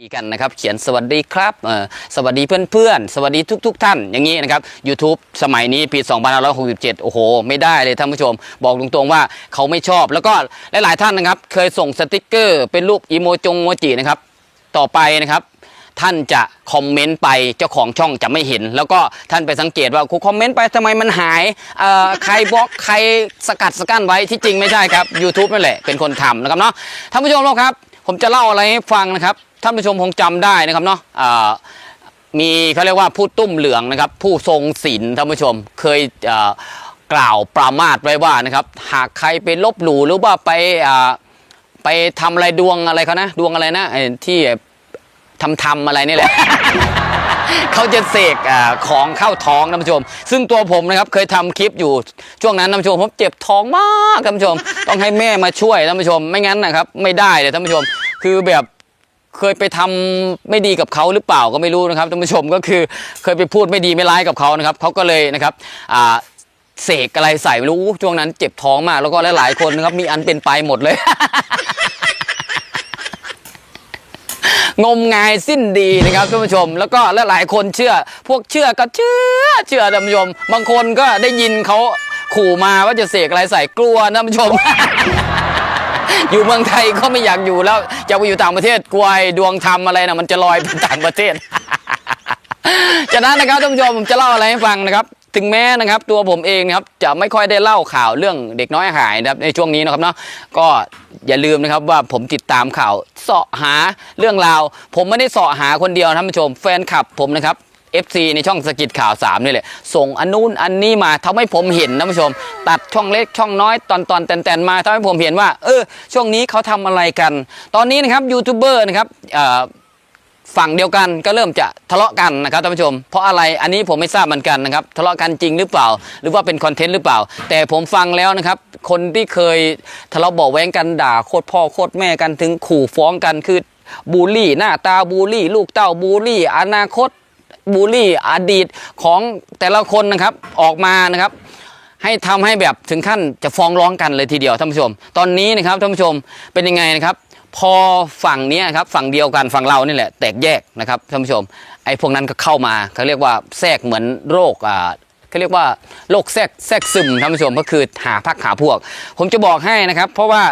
กันนะครับเขียนสวัสดีครับเออสวัสดีเพื่อนๆ สวัสดีทุกๆท่านอย่างนี้นะครับ YouTube สมัยนี้ปี 2567 โอ้โห ไม่ได้เลยท่านผู้ชม บอกตรงๆว่าเขาไม่ชอบ แล้วก็หลายๆท่านนะครับ เคยส่งสติกเกอร์ เป็นรูปอีโมจงโมจินะครับ ต่อไปนะครับท่านจะคอมเมนต์ไปเจ้าของช่องจะไม่เห็น แล้วก็ท่านไปสังเกตว่าครูคอมเมนต์ไปทำไมมันหายเอ่อใครบล็อกใครสกัดสกั้นไว้ที่จริงไม่ใช่ครับ YouTube นั่นแหละเป็นคนทำนะครับเนาะท่านผู้ชมครับ ผมจะเล่าอะไรให้ฟังนะครับ ท่านผู้ชมคงจำได้นะครับเนาะมีเขาเรียกว่าผู้ตุ้มเหลืองนะครับ ผู้ทรงศีลท่านผู้ชมเคยเกล่าวปรามาสไว้ว่านะครับ หากใครไปลบหลู่หรือว่าไปไปทำอะไรดวงอะไรเขานะดวงอะไรนะที่ทำทำอะไรนี่แหละเขาจะเสกของเข้าท้องท่านผู้ชม ซึ่งตัวผมนะครับเคยทำคลิปอยู่ช่วงนั้นท่านผู้ชมผมเจ็บท้องมากท่านผู้ชม ต้องให้แม่มาช่วยท่านผู้ชม ไม่งั้นนะครับ ไม่ได้เลยท่านผู้ชม คือแบบ เคยไปทำไม่ดีกับเขาหรือเปล่าก็ไม่รู้นะครับท่านผู้ชมก็คือเคยไปพูดไม่ดีไม่ร้ายกับเขานะครับเขาก็เลยนะครับอ่าเสกอะไรใส่ไม่รู้ช่วงนั้นเจ็บท้องมากแล้วก็หลายๆคนนะครับมีอันเป็นไปหมดเลย งมงายสิ้นดีนะครับท่านผู้ชม แล้วก็หลายๆคนเชื่อ พวกเชื่อก็เชื่อเชื่อท่านผู้ชม บางคนก็ได้ยินเขาขู่มาว่าจะเสกอะไรใส่กลัวท่านผู้ชม อยู่เมืองไทยก็ไม่อยากอยู่แล้วอยากไปอยู่ต่างประเทศกลัวไอ้ดวงธรรมอะไรนะมันจะลอยไปต่างประเทศฉะนั้นนะครับท่านผู้ชมผมจะเล่าอะไรให้ฟังนะครับ ถึงแม้นะครับตัวผมเองนะครับจะไม่ค่อยได้เล่าข่าวเรื่องเด็กน้อยหายนะครับในช่วงนี้นะครับเนาะก็อย่าลืมนะครับว่าผมติดตามข่าวเสาะหาเรื่องราว ผมไม่ได้เสาะหาคนเดียวท่านผู้ชมแฟนคลับผมนะครับ FC ในช่องสกิดข่าว 3 นี่แหละ ส่งอันนู้นอันนี้มาทำให้ผมเห็นนะผู้ชม ตัดช่องเล็กช่องน้อยตอนตอนแตนๆมาทำให้ผมเห็นว่า เออ ช่วงนี้เขาทำอะไรกัน ตอนนี้นะครับยูทูบเบอร์นะครับฝั่งเดียวกันก็เริ่มจะทะเลาะกันนะครับท่านผู้ชม เพราะอะไรอันนี้ผมไม่ทราบเหมือนกันนะครับทะเลาะกันจริงหรือเปล่า หรือว่าเป็นคอนเทนต์หรือเปล่า แต่ผมฟังแล้วนะครับ คนที่เคยทะเลาะเบาแว้งกันด่าโคตรพ่อโคตรแม่กันถึงขู่ฟ้องกันคือบูลลี่ หน้าตาบูลลี่ ลูกเต้าบูลลี่ อนาคต บูลลี่อดีตของแต่ละคนนะครับออกมานะครับ ให้ทำให้แบบถึงขั้นจะฟ้องร้องกันเลยทีเดียวท่านผู้ชม ตอนนี้นะครับท่านผู้ชมเป็นยังไงนะครับ พอฝั่งนี้ครับฝั่งเดียวกันฝั่งเรานี่แหละ แตกแยกนะครับท่านผู้ชมไอ้พวกนั้นก็เข้ามาเขาเรียกว่าแทรกเหมือนโรคอ่าเขาเรียกว่าโรคแทรกแทรกซึมท่านผู้ชมก็คือหาพักหาพวก ผมจะบอกให้นะครับ เพราะว่า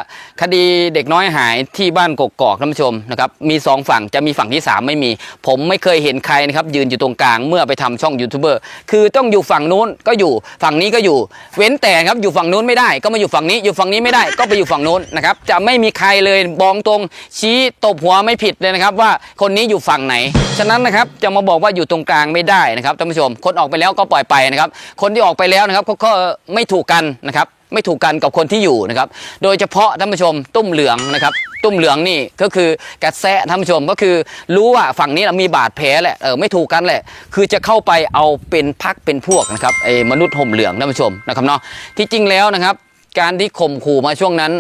คดีเด็กน้อยหายที่บ้านกกอกท่านผู้ชมนะครับมีสองฝั่งจะมีฝั่งที่สามไม่มี ผมไม่เคยเห็นใครนะครับยืนอยู่ตรงกลางเมื่อไปทำช่องยูทูบเบอร์คือต้องอยู่ฝั่งนู้นก็อยู่ฝั่งนี้ก็อยู่ เว้นแต่ครับอยู่ฝั่งนู้นไม่ได้ ก็มาอยู่ฝั่งนี้อยู่ฝั่งนี้ไม่ได้ก็ไปอยู่ฝั่งนู้นนะครับจะไม่มีใครเลยบองตรงชี้ตบหัวไม่ผิดเลยนะครับว่าคนนี้อยู่ฝั่งไหน ฉะนั้นนะครับจะมาบอกว่าอยู่ตรงกลางไม่ได้นะครับท่านผู้ชม คนออกไปแล้วก็ปล่อยไปนะครับคนที่ออกไปแล้วนะครับก็ไม่ถูกกันนะครับ ไม่ถูกกันกับคนที่อยู่นะครับ โดยเฉพาะท่านผู้ชมตุ้มเหลืองนะครับ ตุ้มเหลืองนี่ก็คือกระแสท่านผู้ชมก็คือรู้ว่าฝั่งนี้เรามีบาดแผลแหละเออไม่ถูกกันแหละ คือจะเข้าไปเอาเป็นพักเป็นพวกนะครับไอ้มนุษย์ห่มเหลืองท่านผู้ชมนะครับเนาะที่จริงแล้วนะครับ การที่ข่มขู่มาช่วงนั้น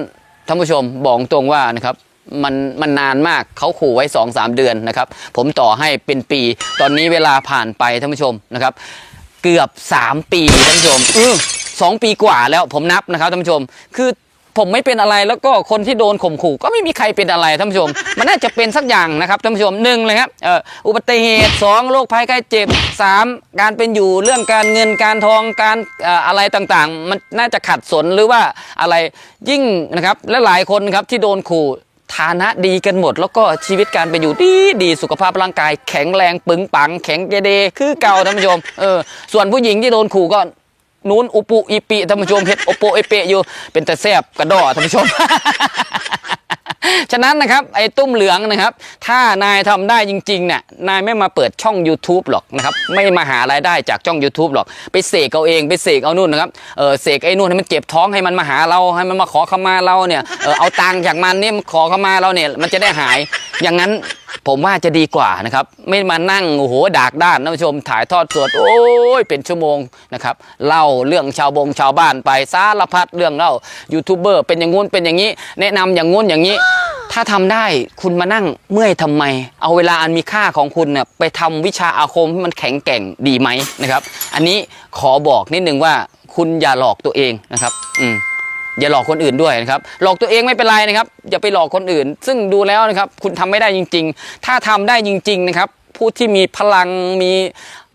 ท่านผู้ชมบอกตรงว่านะครับมันมันนานมากเขาขู่ไว้2อสเดือนนะครับ ผมต่อให้เป็นปี ตอนนี้เวลาผ่านไปท่านผู้ชมนะครับ เกือบ 3 ปีท่านผู้ชม เออสองปีกว่าแล้วผมนับนะครับท่านผู้ชม คือผมไม่เป็นอะไรแล้วก็คนที่โดนข่มขู่ก็ไม่มีใครเป็นอะไรท่านผู้ชม มันน่าจะเป็นสักอย่างนะครับท่านผู้ชมหนึ่งเลยครับอ,อ,อุบัติเหตุสองโรคภัยไข้เจ็บสามการเป็นอยู่เรื่องการเงินการทองการอออะไรต่างๆ มันน่าจะขัดสนหรือว่าอะไรยิ่งนะครับและหลายคนครับที่โดนขู่ฐานะดีกันหมด แล้วก็ชีวิตการเป็นอยู่ดีดีสุขภาพร่างกาย แข็งแรงปึงปัง แข็งเจเดคือเก่าท่านผู้ชมเออส่วนผู้หญิงที่โดนขู่ก็ นูนอุปุอีปีท่านผู้ชมเฮ็ดโอโปเอเปะอยู่เป็นแต่แซบกระดอท่านผู้ชม ฉะนั้นนะครับไอ้ตุ้มเหลืองนะครับ ถ้านายทำได้จริงๆเนี่ยนายไม่มาเปิดช่อง YouTube หรอกนะครับ ไม่มาหารายได้จากช่อง YouTube หรอก ไปเสกเอาเองไปเสกเอานู่นนะครับเออเสกไอ้นู่นให้มันเจ็บท้องให้มันมาหาเราให้มันมาขอขมาเราเนี่ยเออเอาตังค์จากมันเนี่ยขอขมาเราเนี่ยมันจะได้หายอย่างนั้น ผมว่าจะดีกว่านะครับ ไม่มานั่งโอ้โหดากด้านท่านผู้ชมถ่ายทอดสดโอ้ยเป็นชั่วโมงนะครับเล่าเรื่องชาวบงชาวบ้านไปสารพัดเรื่องเล่ายูทูบเบอร์เป็นอย่างงู้นเป็นอย่างนี้ แนะนำอย่างงู้นอย่างนี้ ถ้าทำได้คุณมานั่งเมื่อยทำไม เอาเวลาอันมีค่าของคุณเนี่ยไปทำวิชาอาคมให้มันแข็งแกร่งดีไหมนะครับ อันนี้ขอบอกนิดนึงว่าคุณอย่าหลอกตัวเองนะครับ อืม อย่าหลอกคนอื่นด้วยนะครับหลอกตัวเองไม่เป็นไรนะครับ อย่าไปหลอกคนอื่น ซึ่งดูแล้วนะครับ คุณทำไม่ได้จริง ๆ ถ้าทำได้จริง ๆ นะครับ ผู้ที่มีพลังมี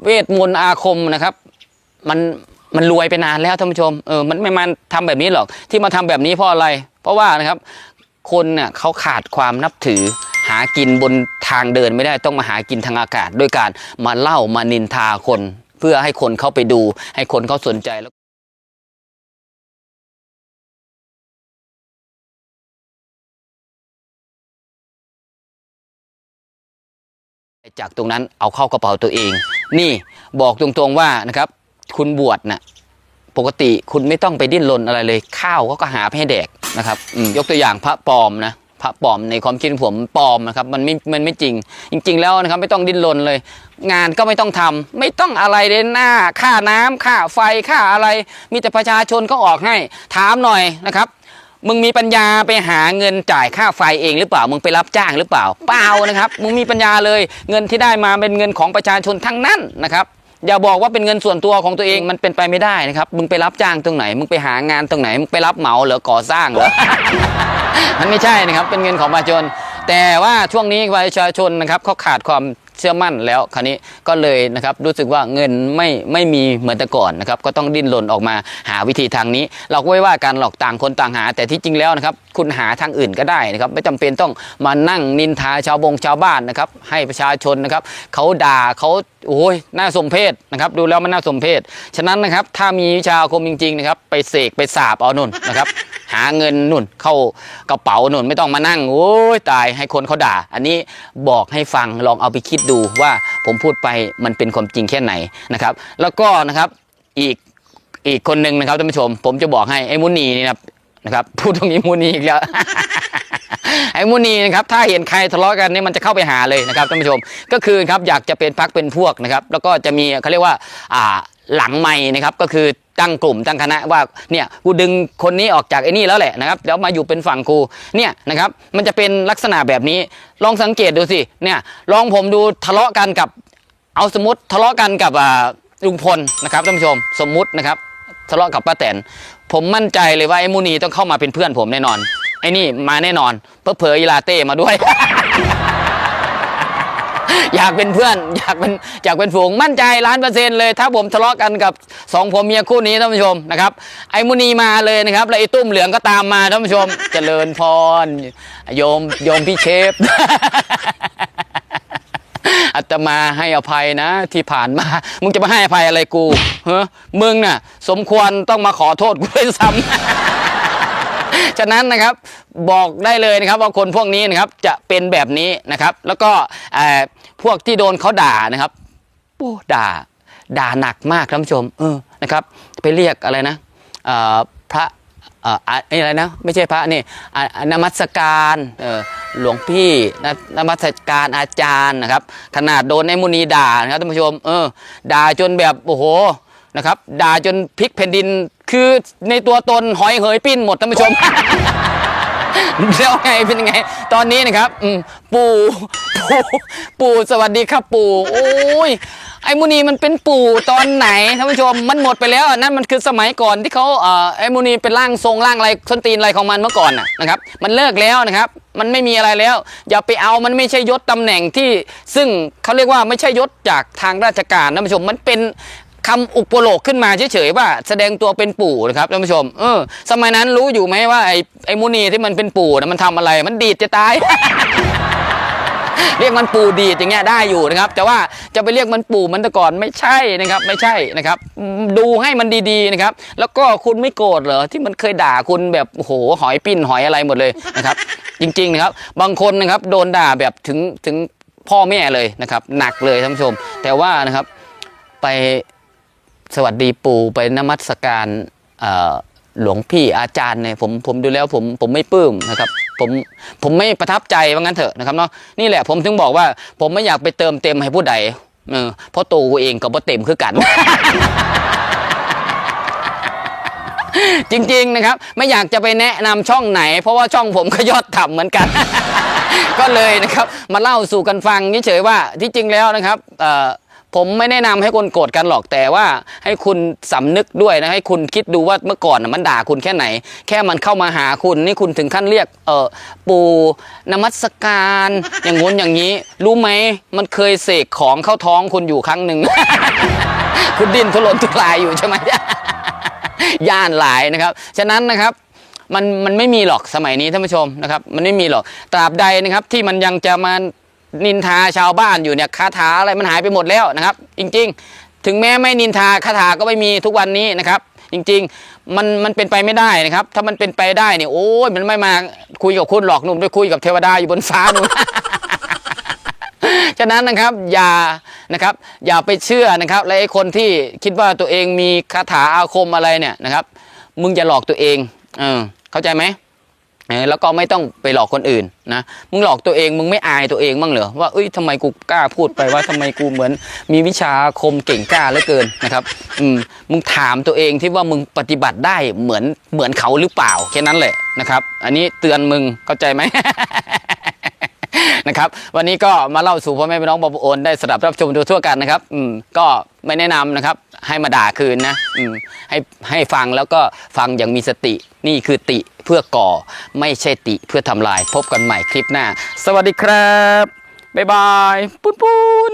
เวทมนต์อาคมนะครับ มันมันรวยไปนานแล้วท่านผู้ชมเออมันไม่มาทำแบบนี้หรอก ที่มาทำแบบนี้เพราะอะไร เพราะว่านะครับ คนเนี่ยเขาขาดความนับถือหากินบนทางเดินไม่ได้ต้องมาหากินทางอากาศ ด้วยการมาเล่ามานินทาคน เพื่อให้คนเข้าไปดู ให้คนเขาสนใจแล้ว จากตรงนั้นเอาเข้ากระเป๋าตัวเอง นี่บอกตรงๆว่านะครับ คุณบวชน่ะปกติคุณไม่ต้องไปดิ้นรนอะไรเลย ข้าวเขาก็หาให้แดกนะครับยกตัวอย่างพระปลอมนะพระปลอมในความคิดของผมปลอมนะครับมันไม่มันไม่จริง จริง ๆ แล้วนะครับไม่ต้องดิ้นรนเลย งานก็ไม่ต้องทำไม่ต้องอะไรเลยหน้าค่าน้ำค่าไฟค่าอะไร มีแต่ประชาชนก็ออกให้ถามหน่อยนะครับ มึงมีปัญญาไปหาเงินจ่ายค่าไฟเองหรือเปล่า มึงไปรับจ้างหรือเปล่า เปล่านะครับ มึงมีปัญญาเลย เงินที่ได้มาเป็นเงินของประชาชนทั้งนั้นนะครับ อย่าบอกว่าเป็นเงินส่วนตัวของตัวเองมันเป็นไปไม่ได้นะครับ มึงไปรับจ้างตรงไหน มึงไปหางานตรงไหน มึงไปรับเหมาเหรือก่อสร้างเหรอ มันไม่ใช่นะครับ เป็นเงินของประชาชน แต่ว่าช่วงนี้ประชาชนนะครับเขาขาดความ เชื่อมั่นแล้วคราวนี้ก็เลยนะครับรู้สึกว่าเงินไม่ไม่มีเหมือนแต่ก่อนนะครับก็ต้องดิ้นรนออกมาหาวิธีทางนี้ เราก็ไม่ว่ากันหรอกต่างคนต่างหา แต่ที่จริงแล้วนะครับคุณหาทางอื่นก็ได้นะครับไม่จำเป็นต้องมานั่งนินทาชาวบงชาวบ้านนะครับให้ประชาชนนะครับเขาด่าเขาโอ้ยน่าสมเพชนะครับดูแล้วมันน่าสมเพชฉะนั้นนะครับถ้ามีวิชาอาคมจริงๆนะครับไปเสกไปสาบเอานุนนะครับ หาเงินนุ่นเข้ากระเป๋านุ่นไม่ต้องมานั่งโอ้ยตายให้คนเขาด่า อันนี้บอกให้ฟังลองเอาไปคิดดูว่าผมพูดไปมันเป็นความจริงแค่ไหนนะครับ แล้วก็นะครับอีกอีกคนหนึ่งนะครับท่านผู้ชม ผมจะบอกให้ไอ้มุนีนี่นะครับนะครับพูดตรงนี้มุนีอีกแล้วไอ้มุนีนะครับถ้าเห็นใครทะเลาะกันนี่มันจะเข้าไปหาเลยนะครับท่านผู้ชม ก็คือครับอยากจะเป็นพักเป็นพวกนะครับ แล้วก็จะมีเขาเรียกว่าอ่า หลังไม่นะครับก็คือตั้งกลุ่มตั้งคณะว่าเนี่ยกูดึงคนนี้ออกจากไอ้นี่แล้วแหละนะครับแล้วมาอยู่เป็นฝั่งกูเนี่ยนะครับมันจะเป็นลักษณะแบบนี้ลองสังเกตดูสิเนี่ยลองผมดูทะเลาะกันกับเอาสมมติทะเลาะกันกับอ่าลุงพลนะครับท่านผู้ชมสมมุตินะครับทะเลาะกับป้าแตนผมมั่นใจเลยว่าไอ้มูนีต้องเข้ามาเป็นเพื่อนผมแน่นอนไอ้นี่มาแน่นอนเพอเพออีลาเต้มาด้วย อยากเป็นเพื่อน อยากเป็นอยากเป็นฝูงมั่นใจล้านเปอร์เซ็นต์เลย ถ้าผมทะเลาะกันกับสองผัวเมียคู่นี้ท่านผู้ชมนะครับไอ้มุนีมาเลยนะครับ แล้วไอ้ตุ้มเหลืองก็ตามมาท่านผู้ชม เจริญพรโยมโยมพี่เชฟอาตมาให้อภัยนะ ที่ผ่านมา มึงจะมาให้อภัยอะไรกูเฮ้มึงน่ะ สมควรต้องมาขอโทษกูด้วยซ้ำ ฉะนั้นนะครับบอกได้เลยนะครับว่าคนพวกนี้นะครับจะเป็นแบบนี้นะครับ แล้วก็พวกที่โดนเขาด่านะครับโอ้ด่าด่าหนักมากท่านผู้ชมเออนะครับไปเรียกอะไรนะพระอะไรนะไม่ใช่พระนี่นมัสการหลวงพี่นนมัสการอาจารย์นะครับ ขนาดโดนไอ้มุนีด่านะครับท่านผู้ชมเออด่าจนแบบโอ้โห นะครับ ด่าจนพลิกแผ่นดินคือในตัวตนหอยเหยปิ้นหมดท่านผู้ชม แล้วไงเป็นยังไง ตอนนี้นะครับอืมปู่ปู่ปู่สวัสดีครับปู่โอ้ยไอ้มุนีมันเป็นปู่ตอนไหนท่านผู้ชมมันหมดไปแล้วนั่นมันคือสมัยก่อนที่เขาเอ่อไอ้มุนีเป็นร่างทรงร่างอะไรส้นตีนอะไรของมันเมื่อก่อนน่ะนะครับ มันเลิกแล้วนะครับ มันไม่มีอะไรแล้ว อย่าไปเอามันไม่ใช่ยศตำแหน่งที่ ซึ่งเขาเรียกว่าไม่ใช่ยศจากทางราชการท่านผู้ชมมันเป็น คำอุปโลกขึ้นมาเฉยๆว่าแสดงตัวเป็นปู่นะครับท่านผู้ชมเออสมัยนั้นรู้อยู่ไหมว่าไอ้ไอ้มุนีที่มันเป็นปู่นะมันทำอะไร มันดีดจะตาย เรียกมันปู่ดีดอย่างเงี้ยได้อยู่นะครับ แต่ว่าจะไปเรียกมันปู่มันแต่ก่อนไม่ใช่นะครับ ไม่ใช่นะครับ ดูให้มันดีๆนะครับ แล้วก็คุณไม่โกรธเหรอที่มันเคยด่าคุณแบบโหหอยปิ้นหอยอะไรหมดเลยนะครับ จริงๆนะครับ บางคนนะครับ โดนด่าแบบถึงถึงพ่อแม่เลยนะครับ หนักเลยท่านผู้ชม แต่ว่านะครับไป สวัสดีปู่ไปนมัสการหลวงพี่อาจารย์เนี่ยผมผมดูแล้วผมผมไม่ปลื้มนะครับผมผมไม่ประทับใจว่างั้นเถอะนะครับเนาะนี่แหละผมถึงบอกว่า ผมไม่อยากไปเติมเต็มให้ผู้ใดเออเพราะตัวกูเองก็บ่เต็มคือกัน จริงๆนะครับ ไม่อยากจะไปแนะนำช่องไหน เพราะว่าช่องผมก็ยอดต่ำเหมือนกัน ก็เลยนะครับ มาเล่าสู่กันฟังเฉยๆว่าที่จริงแล้วนะครับเออ ผมไม่แนะนำให้คนโกรธกันหรอกแต่ว่าให้คุณสำนึกด้วยนะให้คุณคิดดูว่าเมื่อก่อนมันด่าคุณแค่ไหน แค่มันเข้ามาหาคุณนี่คุณถึงขั้นเรียกเออปู่นมัสการ อย่างงู้นอย่างนี้ รู้ไหมมันเคยเสกของเข้าท้องคุณอยู่ครั้งหนึ่งคุณดิ้นทุรนทุรายอยู่ใช่ไหมย่านหลายนะครับ ฉะนั้นนะครับมันมันไม่มีหรอกสมัยนี้ท่านผู้ชมนะครับ มันไม่มีหรอกตราบใดนะครับที่มันยังจะมา นินทาชาวบ้านอยู่เนี่ยคาถาอะไรมันหายไปหมดแล้วนะครับ จริงๆ ถึงแม้ไม่นินทาคาถาก็ไม่มีทุกวันนี้นะครับ จริงๆมันมันเป็นไปไม่ได้นะครับ ถ้ามันเป็นไปได้เนี่ยโอ้ยมันไม่มาคุยกับคุณหรอกหนุ่มไปคุยกับเทวดาอยู่บนฟ้านู่นฉะนั้นนะครับอย่านะครับอย่าไปเชื่อนะครับและไอ้คนที่คิดว่าตัวเองมีคาถาอาคมอะไรเนี่ยนะครับ มึงอย่าหลอกตัวเองเออเข้าใจไหม แล้วก็ไม่ต้องไปหลอกคนอื่นนะมึงหลอกตัวเองมึงไม่อายตัวเองบ้างเหรอว่าเอ้ยทำไมกูกล้าพูดไปว่าทำไมกูเหมือน มีวิชาคมเก่งกล้าเหลือเกินนะครับอืมมึงถามตัวเองที่ว่ามึงปฏิบัติได้เหมือนเหมือนเขาหรือเปล่าแค่นั้นแหละนะครับ อันนี้เตือนมึงเข้าใจไหมนะครับวันนี้ก็มาเล่าสู่พ่อแม่พี่น้องบอบโอนได้สดับรับชมดูทั่วกันนะครับอืมก็ไม่แนะนำนะครับ ให้มาด่าคืนนะอืมให้ให้ฟังแล้วก็ฟังอย่างมีสตินี่คือติ เพื่อก่อไม่ใช่ติเพื่อทำลายพบกันใหม่คลิปหน้า สวัสดีครับ บ๊ายบายปุ้นปุ้น